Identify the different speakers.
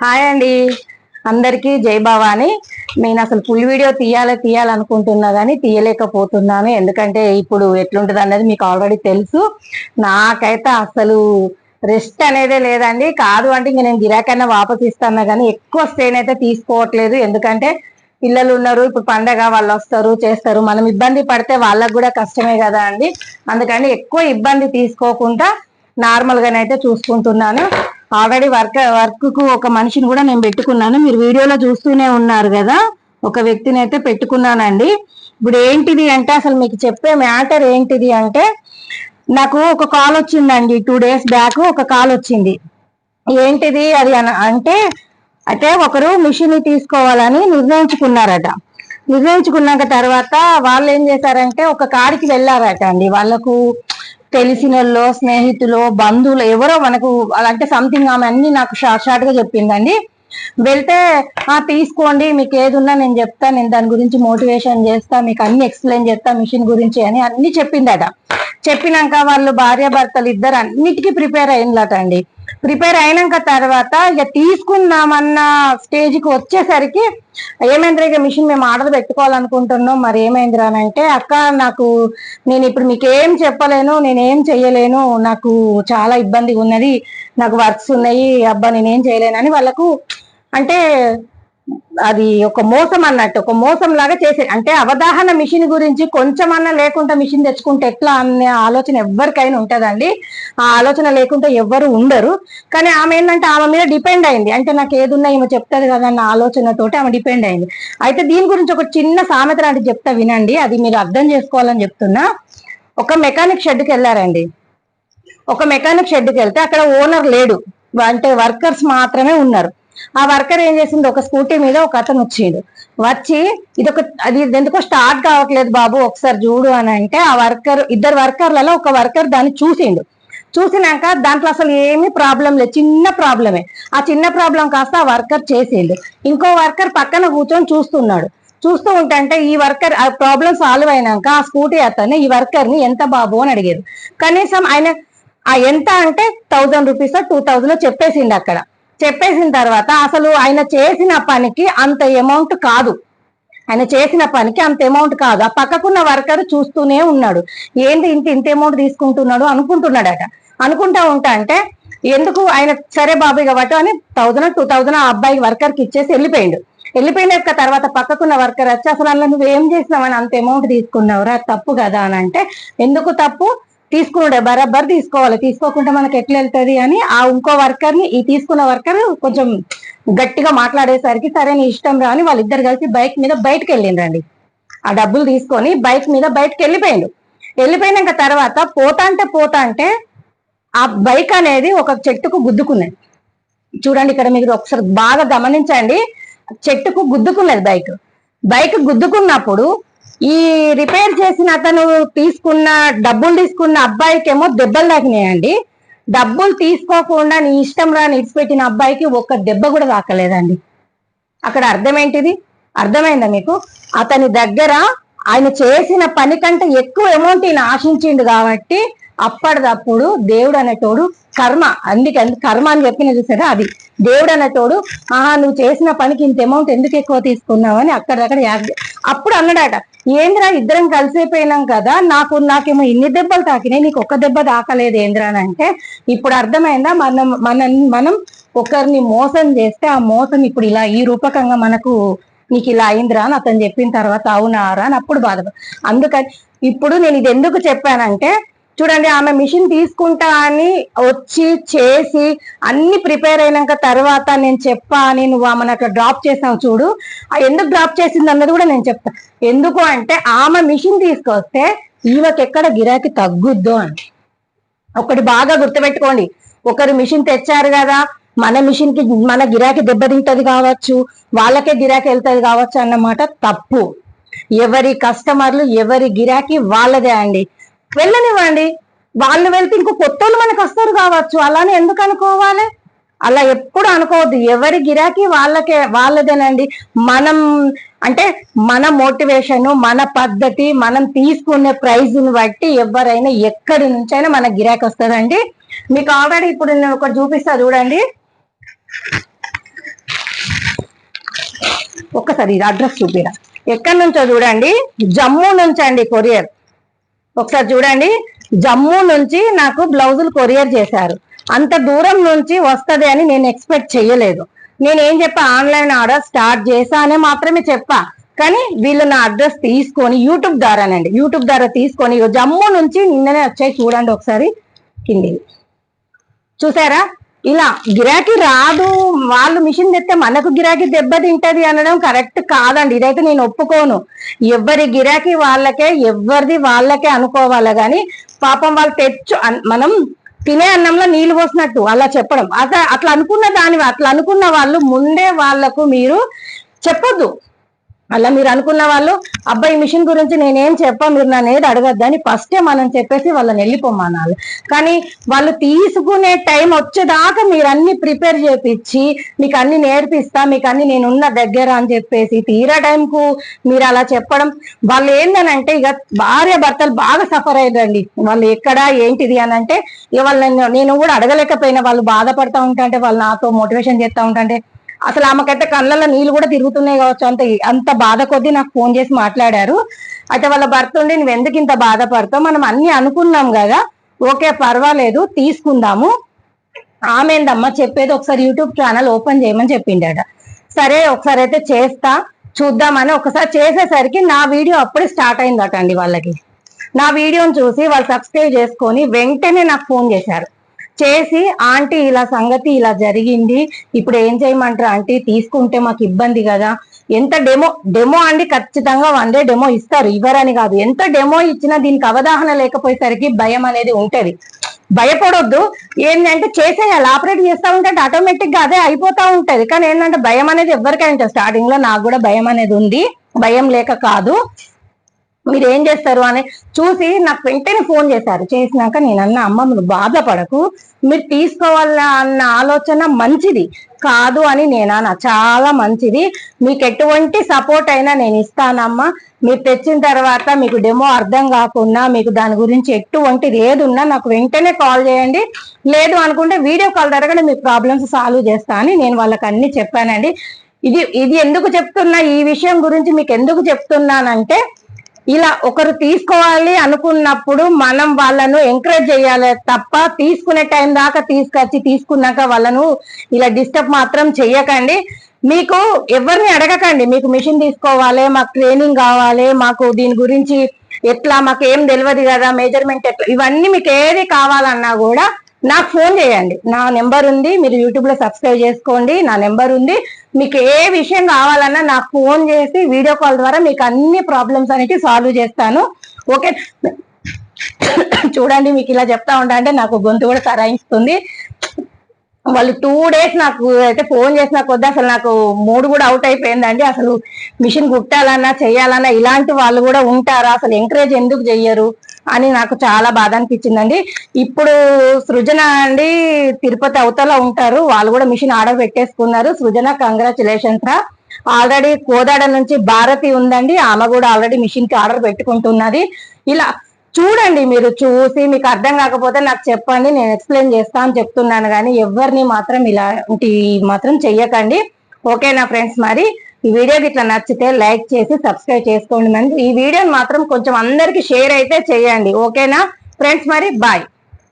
Speaker 1: Hi అండి. అందరికీ జై భవాని. నేను అసలు ఫుల్ వీడియో తీయాలి తీయాలనుకుంటున్నా కానీ తీయలేకపోతున్నాను. ఎందుకంటే ఇప్పుడు ఎట్లుంటది అనేది మీకు ఆల్రెడీ తెలుసు. నాకైతే అసలు రెస్ట్ అనేదే లేదండి. కాదు అంటే ఇంక నేను గిరాకైనా వాపస్ ఇస్తాను కానీ ఎక్కువ స్ట్రెయిన్ అయితే తీసుకోవట్లేదు. ఎందుకంటే పిల్లలు ఉన్నారు ఇప్పుడు పండగ వాళ్ళు వస్తారు చేస్తారు. మనం ఇబ్బంది పడితే వాళ్ళకు కూడా కష్టమే కదా అండి. అందుకని ఎక్కువ ఇబ్బంది తీసుకోకుండా నార్మల్ గానైతే చూసుకుంటున్నాను. ఆల్రెడీ వర్క్ వర్క్కు ఒక మనిషిని కూడా నేను పెట్టుకున్నాను. మీరు వీడియోలో చూస్తూనే ఉన్నారు కదా ఒక వ్యక్తిని అయితే పెట్టుకున్నానండి. ఇప్పుడు ఏంటిది అంటే అసలు మీకు చెప్పే మ్యాటర్ ఏంటిది అంటే నాకు ఒక కాల్ వచ్చిందండి టూ డేస్ బ్యాక్ ఒక కాల్ వచ్చింది. ఏంటిది అది అంటే అయితే ఒకరు మిషన్ తీసుకోవాలని నిర్ణయించుకున్నారట. నిర్ణయించుకున్నాక తర్వాత వాళ్ళు ఏం చేశారంటే ఒక కాడికి వెళ్ళారట అండి వాళ్ళకు తెలిసిన వాళ్ళు స్నేహితులు బంధువులు ఎవరో మనకు అంటే సంథింగ్ ఆమె అన్ని నాకు షార్ట్ షార్ట్గా చెప్పిందండి. వెళ్తే ఆ తీసుకోండి మీకు ఏది ఉన్నా నేను చెప్తా నేను దాని గురించి మోటివేషన్ చేస్తా మీకు అన్ని ఎక్స్ప్లెయిన్ చేస్తా మిషన్ గురించి అని అన్ని చెప్పిందట. చెప్పినాక వాళ్ళు భార్య భర్తలు ఇద్దరు అన్నిటికీ ప్రిపేర్ అయిందట అండి ప్రిపేర్ అయినాక తర్వాత ఇక తీసుకుందామన్న స్టేజ్కి వచ్చేసరికి ఏమైందిరా ఇక మిషన్ మేము ఆర్డర్ పెట్టుకోవాలనుకుంటున్నాం. మరి ఏమైందిరా అని అంటే అక్క నాకు నేను ఇప్పుడు మీకు ఏం చెప్పలేను నేను ఏం చెయ్యలేను నాకు చాలా ఇబ్బందిగా ఉన్నది నాకు వర్క్స్ ఉన్నాయి అబ్బా నేనేం చేయలేనని వాళ్ళకు అంటే అది ఒక మోసం అన్నట్టు ఒక మోసం లాగా చేసే అంటే అవగాహన మిషన్ గురించి కొంచెమన్నా లేకుండా మిషన్ తెచ్చుకుంటే ఎట్లా అనే ఆలోచన ఎవరికైనా ఉంటదండి. ఆ ఆలోచన లేకుండా ఎవ్వరు ఉండరు. కానీ ఆమె ఏంటంటే ఆమె మీద డిపెండ్ అయింది. అంటే నాకు ఏదున్నా ఈమె చెప్తుంది కదా అన్న ఆలోచనతోటి ఆమె డిపెండ్ అయింది. అయితే దీని గురించి ఒక చిన్న సామెత లాంటిది చెప్తా వినండి. అది మీరు అర్థం చేసుకోవాలని చెప్తున్నా. ఒక మెకానిక్ షెడ్కి వెళ్ళారండి. ఒక మెకానిక్ షెడ్కి వెళ్తే అక్కడ ఓనర్ లేడు. అంటే వర్కర్స్ మాత్రమే ఉన్నారు. ఆ వర్కర్ ఏం చేసింది ఒక స్కూటీ మీద ఒక అతను వచ్చిండు. వచ్చి ఇదొక అది ఎందుకో స్టార్ట్ కావట్లేదు బాబు ఒకసారి చూడు అని అంటే ఆ వర్కర్ ఇద్దరు వర్కర్లలో ఒక వర్కర్ దాన్ని చూసిండు. చూసినాక దాంట్లో అసలు ఏమీ ప్రాబ్లం లేదు చిన్న ప్రాబ్లమే. ఆ చిన్న ప్రాబ్లం కాస్త ఆ వర్కర్ చేసిండు. ఇంకో వర్కర్ పక్కన కూర్చొని చూస్తున్నాడు. చూస్తూ ఉంటే ఈ వర్కర్ ఆ ప్రాబ్లం సాల్వ్ అయినాక ఆ స్కూటీ అతను ఈ వర్కర్ని ఎంత బాబు అని అడిగారు. కనీసం ఆయన ఆ ఎంత అంటే థౌజండ్ రూపీస్ టూ థౌజండ్ చెప్పేసిండు అక్కడ. చెప్పేసిన తర్వాత అసలు ఆయన చేసిన పనికి అంత అమౌంట్ కాదు. ఆయన చేసిన పనికి అంత అమౌంట్ కాదు. ఆ పక్కకున్న వర్కర్ చూస్తూనే ఉన్నాడు. ఏంటి ఇంత ఇంత అమౌంట్ తీసుకుంటున్నాడు అనుకుంటున్నాడట. అనుకుంటా ఉంటా అంటే ఎందుకు ఆయన సరే బాబు కాబట్టి అని థౌజండ్ టూ థౌజండ్ ఆ అబ్బాయి వర్కర్కి ఇచ్చేసి వెళ్ళిపోయాడు. వెళ్ళిపోయినాక తర్వాత పక్కకున్న వర్కర్ వచ్చి అసలు అందులో నువ్వు ఏం చేసినావని అంత అమౌంట్ తీసుకున్నావురా? తప్పు కదా అని అంటే ఎందుకు తప్పు? తీసుకున్నాడే బరాబర్ తీసుకోవాలి. తీసుకోకుండా మనకి ఎట్లా వెళ్తుంది అని ఆ ఇంకో వర్కర్ని ఈ తీసుకున్న వర్కర్ కొంచెం గట్టిగా మాట్లాడేసరికి సరే నీ ఇష్టం రాని వాళ్ళిద్దరు కలిసి బైక్ మీద బయటకు వెళ్ళిండ్రండి. ఆ డబ్బులు తీసుకొని బైక్ మీద బయటకు వెళ్ళిపోయిండు. వెళ్ళిపోయినాక తర్వాత పోతా అంటే పోతా అంటే ఆ బైక్ అనేది ఒక చెట్టుకు గుద్దుకున్నది. చూడండి ఇక్కడ మీరు ఒకసారి బాగా గమనించండి. చెట్టుకు గుద్దుకున్నది బైక్. బైక్ గుద్దుకున్నప్పుడు ఈ రిపేర్ చేసిన అతను తీసుకున్న డబ్బులు తీసుకున్న అబ్బాయికి ఏమో దెబ్బలు తాకినాయండి. డబ్బులు తీసుకోకుండా నీ ఇష్టం రా ఇడిచిపెట్టిన అబ్బాయికి ఒక్క దెబ్బ కూడా తాకలేదండి. అక్కడ అర్థం ఏంటిది అర్థమైందా మీకు? అతని దగ్గర ఆయన చేసిన పని కంటే ఎక్కువ అమౌంట్ ఈయన ఆశించిండు కాబట్టి అప్పటిదప్పుడు దేవుడు అనేటోడు కర్మ. అందుకే కర్మ అని చెప్పిన చూసారా అది. దేవుడు అనేటోడు ఆహా నువ్వు చేసిన పనికి ఇంత అమౌంట్ ఎందుకు ఎక్కువ తీసుకున్నావు? అని అక్కడక్కడ అప్పుడు అన్నాడట ఏంద్రా ఇద్దరం కలిసిపోయినాం కదా నాకు నాకేమో ఇన్ని దెబ్బలు తాకినాయి నీకు ఒక్క దెబ్బ తాకలేదు ఏంద్రా అని అంటే ఇప్పుడు అర్థమైందా? మనం మనం మనం ఒకరిని మోసం చేస్తే ఆ మోసం ఇప్పుడు ఇలా ఈ రూపకంగా మనకు నీకు ఇలా అయిందిరా అని అతను చెప్పిన తర్వాత అవునారా అని అప్పుడు బాధ అందుకని ఇప్పుడు నేను ఇది ఎందుకు చెప్పానంటే చూడండి ఆమె మిషన్ తీసుకుంటా అని వచ్చి చేసి అన్ని ప్రిపేర్ అయినాక తర్వాత నేను చెప్పా అని నువ్వు ఆమెను అట్లా డ్రాప్ చేసావు చూడు. ఎందుకు డ్రాప్ చేసింది అన్నది కూడా నేను చెప్తా. ఎందుకు అంటే ఆమె మిషన్ తీసుకొస్తే ఈమెకి ఎక్కడ గిరాకీ తగ్గుద్దు అని. ఒకటి బాగా గుర్తుపెట్టుకోండి. ఒకరు మిషన్ తెచ్చారు కదా మన మిషన్కి మన గిరాకీ దెబ్బతింటది కావచ్చు వాళ్ళకే గిరాకీ వెళ్తుంది కావచ్చు అన్నమాట తప్పు. ఎవరి కస్టమర్లు ఎవరి గిరాకీ వాళ్ళదే అండి. వెళ్ళనివ్వండి. వాళ్ళు వెళ్తే ఇంకో కొత్త వాళ్ళు మనకు వస్తారు కావచ్చు. అలానే ఎందుకు అనుకోవాలి? అలా ఎప్పుడు అనుకోవద్దు. ఎవరి గిరాకీ వాళ్ళకే వాళ్ళదేనండి. మనం అంటే మన మోటివేషన్ మన పద్ధతి మనం తీసుకునే ప్రైజ్ని బట్టి ఎవరైనా ఎక్కడి నుంచైనా మన గిరాకీ వస్తుందండి. మీకు ఆల్రెడీ ఇప్పుడు నేను ఒకటి చూపిస్తా చూడండి. ఒక్కసారి ఇది అడ్రస్ చూపిరా. ఎక్కడి నుంచో చూడండి. జమ్మూ నుంచి అండి కొరియర్. ఒకసారి చూడండి. జమ్మూ నుంచి నాకు బ్లౌజులు కొరియర్ చేశారు. అంత దూరం నుంచి వస్తుంది అని నేను ఎక్స్పెక్ట్ చేయలేదు. నేను ఏం చెప్పా ఆన్లైన్ ఆర్డర్ స్టార్ట్ చేసా అని మాత్రమే చెప్పా. కానీ వీళ్ళు నా అడ్రస్ తీసుకొని యూట్యూబ్ ద్వారానండి. యూట్యూబ్ ద్వారా తీసుకొని జమ్మూ నుంచి నిన్ననే వచ్చాయి చూడండి ఒకసారి. కింది చూసారా? ఇలా గిరాకీ రాదు వాళ్ళు మిషన్ తెస్తే మనకు గిరాకీ దెబ్బతింటది అనడం కరెక్ట్ కాదండి. ఇదైతే నేను ఒప్పుకోను. ఎవరి గిరాకీ వాళ్ళకే ఎవరిది వాళ్ళకే అనుకోవాలి కానీ పాపం వాళ్ళు తెచ్చు అన్- మనం తినే అన్నంలో నీళ్ళు పోసినట్టు అలా చెప్పడం. అట్లా అట్లా అనుకున్న దాని అట్లా అనుకున్న వాళ్ళు ముందే వాళ్ళకు మీరు చెప్పొద్దు. అలా మీరు అనుకున్న వాళ్ళు అబ్బాయి మిషన్ గురించి నేనేం చెప్పా మీరు నన్ను ఏది అడగద్దని ఫస్టే మనం చెప్పేసి వాళ్ళని వెళ్ళిపోమనాలి కానీ వాళ్ళు తీసుకునే టైం వచ్చేదాకా మీరు అన్ని ప్రిపేర్ చేపించి మీకు అన్ని నేర్పిస్తా మీకు అన్ని నేనున్న దగ్గర అని చెప్పేసి తీరా టైంకు మీరు అలా చెప్పడం వాళ్ళు ఏందనంటే ఇక భార్య భర్తలు బాగా సఫర్ అయ్యారండి. వాళ్ళు ఎక్కడ ఏంటిది అని అంటే ఇవాళ నేను నేను కూడా అడగలేకపోయినా వాళ్ళు బాధపడతా ఉంటాంటే వాళ్ళు నాతో మోటివేషన్ చేస్తా ఉంటాంటే అసలు ఆమెకైతే కళ్ళల్లో నీళ్ళు కూడా తిరుగుతున్నాయి కావచ్చు. అంత అంత బాధ కొద్దీ నాకు ఫోన్ చేసి మాట్లాడారు. అయితే వాళ్ళ భర్త ఉండి నువ్వు ఎందుకు ఇంత బాధపడతావు? మనం అన్ని అనుకున్నాం కదా. ఓకే పర్వాలేదు తీసుకుందాము. ఆమె ఏందమ్మా చెప్పేది? ఒకసారి యూట్యూబ్ ఛానల్ ఓపెన్ చేయమని చెప్పిండట. సరే ఒకసారి అయితే చేస్తా. చూద్దామని ఒకసారి చేసేసరికి నా వీడియో అప్పుడే స్టార్ట్ అయిందట అండి వాళ్ళకి. నా వీడియోని చూసి వాళ్ళు సబ్స్క్రైబ్ చేసుకొని వెంటనే నాకు ఫోన్ చేశారు. చేసి ఆంటీ ఇలా సంగతి ఇలా జరిగింది. ఇప్పుడు ఏం చేయమంటారు ఆంటీ? తీసుకుంటే మాకు ఇబ్బంది కదా. ఎంత డెమో డెమో అండి ఖచ్చితంగా వన్ డే డెమో ఇస్తారు. ఇవ్వరని కాదు. ఎంత డెమో ఇచ్చినా దీనికి అవగాహన లేకపోయేసరికి భయం అనేది ఉంటది. భయపడొద్దు. ఏంటంటే చేసేయాలి. ఆపరేట్ చేస్తా ఉంటే ఆటోమేటిక్గా అదే అయిపోతా ఉంటది. కానీ ఏంటంటే భయం అనేది ఎవరికైనా స్టార్టింగ్లో నాకు కూడా భయం అనేది ఉంది. భయం లేక కాదు. మీరు ఏం చేస్తారు అని చూసి నాకు వెంటనే ఫోన్ చేశారు. చేసినాక నేను అన్న అమ్మ నువ్వు బాధపడకు. మీరు తీసుకోవాల అన్న ఆలోచన మంచిది కాదు అని నేనన్నా చాలా మంచిది. మీకు ఎటువంటి సపోర్ట్ అయినా నేను ఇస్తానమ్మా. మీరు తెచ్చిన తర్వాత మీకు డెమో అర్థం కాకుండా మీకు దాని గురించి ఎటువంటి లేదున్నా నాకు వెంటనే కాల్ చేయండి. లేదు అనుకుంటే వీడియో కాల్ ద్వారా మీ ప్రాబ్లమ్స్ సాల్వ్ చేస్తా అని నేను వాళ్ళకి అన్ని చెప్పానండి. ఇది ఇది ఎందుకు చెప్తున్నా? ఈ విషయం గురించి మీకు ఎందుకు చెప్తున్నానంటే ఇలా ఒకరు తీసుకోవాలి అనుకున్నప్పుడు మనం వాళ్ళను ఎంకరేజ్ చేయాలి తప్ప తీసుకునే టైం దాకా తీసుకొచ్చి తీసుకున్నాక వాళ్ళను ఇలా డిస్టర్బ్ మాత్రం చెయ్యకండి. మీకు ఎవరిని అడగకండి. మీకు మిషన్ తీసుకోవాలి మాకు ట్రైనింగ్ కావాలి మాకు దీని గురించి ఎట్లా మాకు ఏం తెలియదు కదా మెజర్మెంట్ ఎట్లా ఇవన్నీ మీకు ఏది కావాలన్నా కూడా నాకు ఫోన్ చేయండి. నా నెంబర్ ఉంది మీరు యూట్యూబ్లో సబ్స్క్రైబ్ చేసుకోండి. నా నెంబర్ ఉంది. మీకు ఏ విషయం కావాలన్నా నాకు ఫోన్ చేసి వీడియో కాల్ ద్వారా మీకు అన్ని ప్రాబ్లమ్స్ అనేవి సాల్వ్ చేస్తాను. ఓకే? చూడండి మీకు ఇలా చెప్తా ఉంటా అంటే నాకు గొంతు కూడా సరాయిస్తుంది వాళ్ళు టూ డేస్ నాకు అయితే ఫోన్ చేసిన కొద్ది అసలు నాకు మూడు కూడా అవుట్ అయిపోయిందండి. అసలు మిషన్ కుట్టాలన్నా చేయాలన్నా ఇలాంటి వాళ్ళు కూడా ఉంటారా? అసలు ఎంకరేజ్ ఎందుకు చెయ్యరు? అని నాకు చాలా బాధ అనిపించిందండి. ఇప్పుడు సృజన అండి తిరుపతి అవతల ఉంటారు. వాళ్ళు కూడా మిషన్ ఆర్డర్ పెట్టేసుకున్నారు. సృజన కంగ్రాచులేషన్స్ రా. ఆల్రెడీ కోదాడ నుంచి భారతి ఉందండి. ఆమె కూడా ఆల్రెడీ మిషన్కి ఆర్డర్ పెట్టుకుంటున్నది. ఇలా చూడండి మీరు చూసి మీకు అర్థం కాకపోతే నాకు చెప్పండి. నేను ఎక్స్ప్లెయిన్ చేస్తా అని చెప్తున్నాను. కానీ ఎవరిని మాత్రం ఇలాంటి మాత్రం చెయ్యకండి. ఓకేనా ఫ్రెండ్స్ మరి? ఈ వీడియో ఇట్లా నచ్చితే లైక్ చేసి సబ్స్క్రైబ్ చేసుకోండి మరి ఈ వీడియోని మాత్రం కొంచెం అందరికి షేర్ అయితే చేయండి. ఓకేనా? ఫ్రెండ్స్ మరి బాయ్.